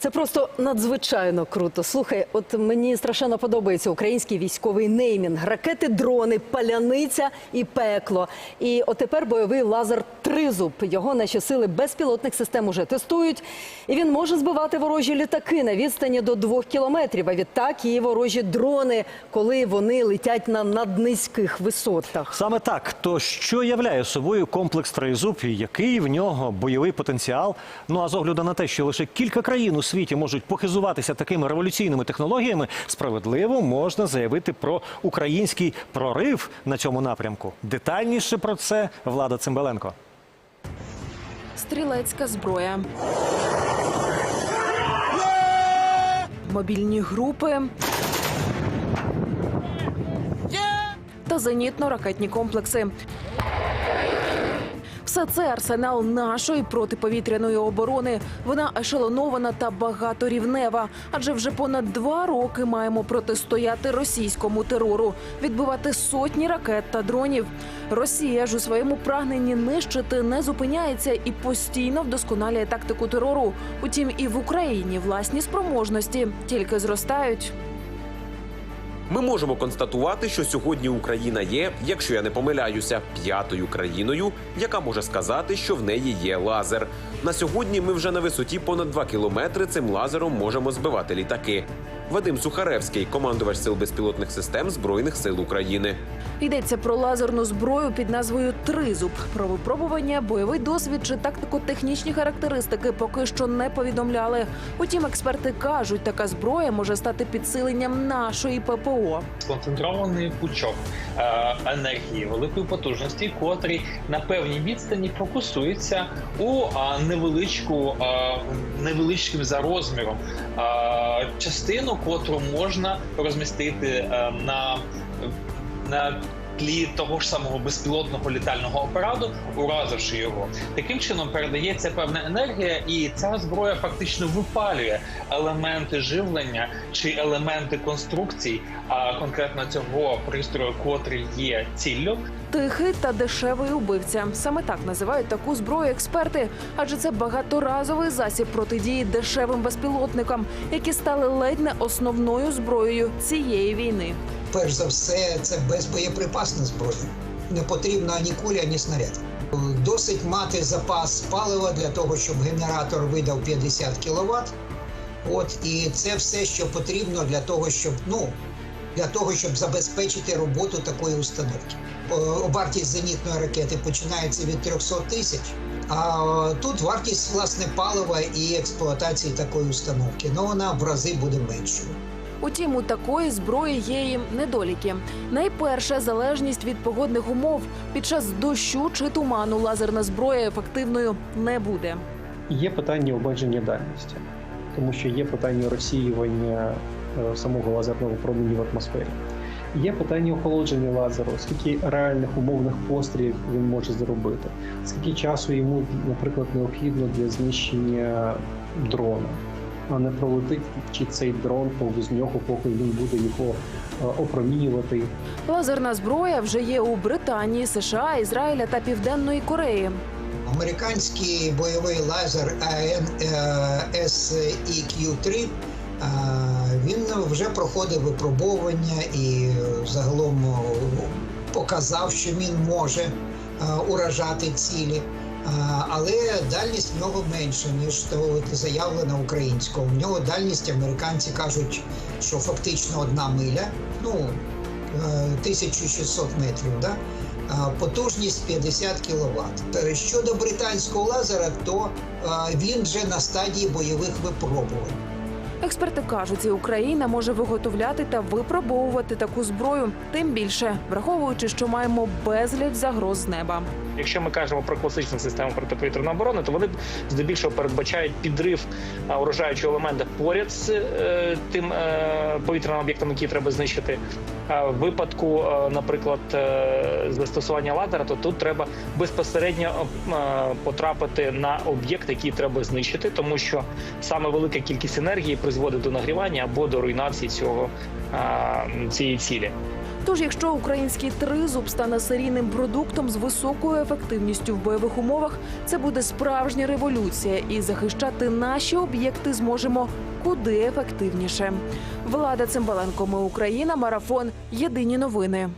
Це просто надзвичайно круто. Слухай, от мені страшенно подобається український військовий неймінг: ракети, дрони, паляниця і пекло. І от тепер бойовий лазер тризуб. Його наші сили безпілотних систем уже тестують. І він може збивати ворожі літаки на відстані до двох кілометрів. А відтак і ворожі дрони, коли вони летять на наднизьких висотах. Саме так. То що являє собою комплекс «Тризуб» який в нього бойовий потенціал? Ну а з огляду на те, що лише кілька країн у світі можуть похизуватися такими революційними технологіями, справедливо можна заявити про український прорив на цьому напрямку. Детальніше про це Влада Цимбаленко. Стрілецька зброя. Мобільні групи. Та зенітно-ракетні комплекси. Все це арсенал нашої протиповітряної оборони. Вона ешелонована та багаторівнева. Адже вже понад два роки маємо протистояти російському терору, відбивати сотні ракет та дронів. Росія ж у своєму прагненні нищити не зупиняється і постійно вдосконалює тактику терору. Утім, і в Україні власні спроможності тільки зростають. Ми можемо констатувати, що сьогодні Україна є, якщо я не помиляюся, п'ятою країною, яка може сказати, що в неї є лазер. На сьогодні ми вже на висоті понад 2 кілометри цим лазером можемо збивати літаки. Вадим Сухаревський, командувач сил безпілотних систем Збройних сил України. Йдеться про лазерну зброю під назвою Тризуб. Про випробування, бойовий досвід чи тактико-технічні характеристики поки що не повідомляли. Утім, експерти кажуть, така зброя може стати підсиленням нашої ППО. сконцентрований пучок е, енергії великої потужності, котрий на певній відстані фокусується у е, невеличку е, невеличким за розміром е, частину, котру можна розмістити е, на, на тлі того ж самого безпілотного літального апарату, уразивши його. Таким чином передається певна енергія, і ця зброя фактично випалює елементи живлення чи елементи конструкцій, а конкретно цього пристрою, котрий є ціллю, Тихий та дешевий убивця. Саме так називають таку зброю експерти, адже це багаторазовий засіб протидії дешевим безпілотникам, які стали ледь не основною зброєю цієї війни. Перш за все, це безбоєприпасна зброя. Не потрібно ані куля, ані снаряд. Досить мати запас палива для того, щоб генератор видав 50 кВт. От і це все, що потрібно для того, щоб ну для того, щоб забезпечити роботу такої установки. Вартість зенітної ракети починається від 300 тисяч. А тут вартість власне палива і експлуатації такої установки. Ну вона в рази буде меншою. Утім, у такої зброї є і недоліки. Найперше залежність від погодних умов. Під час дощу чи туману лазерна зброя ефективною не буде. Є питання обмеження дальності, тому що є питання розсіювання е, самого лазерного променю в атмосфері. Є питання охолодження лазеру, скільки реальних умовних пострілів він може зробити, скільки часу йому, наприклад, необхідно для знищення дрона, а не пролетить чи цей дрон повз нього, поки він буде його е, опромінювати Лазерна зброя вже є у Британії, США, Ізраїля та Південної Кореї. Американський бойовий лазер AN-SEQ-3 він вже проходив випробовування і загалом е, показав, що він може е, уражати цілі. Але дальність в нього менша, ніж то от заявлено українського. В нього дальність американці кажуть, що фактично одна миля, ну е, 1600 метрів. Да? Потужність 50 кВт. Щодо британського лазера, то е, він вже на стадії бойових випробувань. Експерти кажуть, і Україна може виготовляти та випробовувати таку зброю, тим більше враховуючи, що маємо безліч загроз з неба. Якщо ми кажемо про класичну систему протиповітряної оборони, то вони здебільшого передбачають підрив а, уражаючого елемента поряд з е, тим е, повітряним об'єктом, який треба знищити. А в випадку, е, наприклад, е, застосування лазера, то тут треба безпосередньо е, потрапити на об'єкт, який треба знищити, тому що саме велика кількість енергії призводить до нагрівання або до руйнації цього е, цієї цілі. Тож, якщо український тризуб стане серійним продуктом з високою ефективністю в бойових умовах, це буде справжня революція, і захищати наші об'єкти зможемо куди ефективніше. Влада Цимбаленко, ми Україна, марафон. Єдині новини.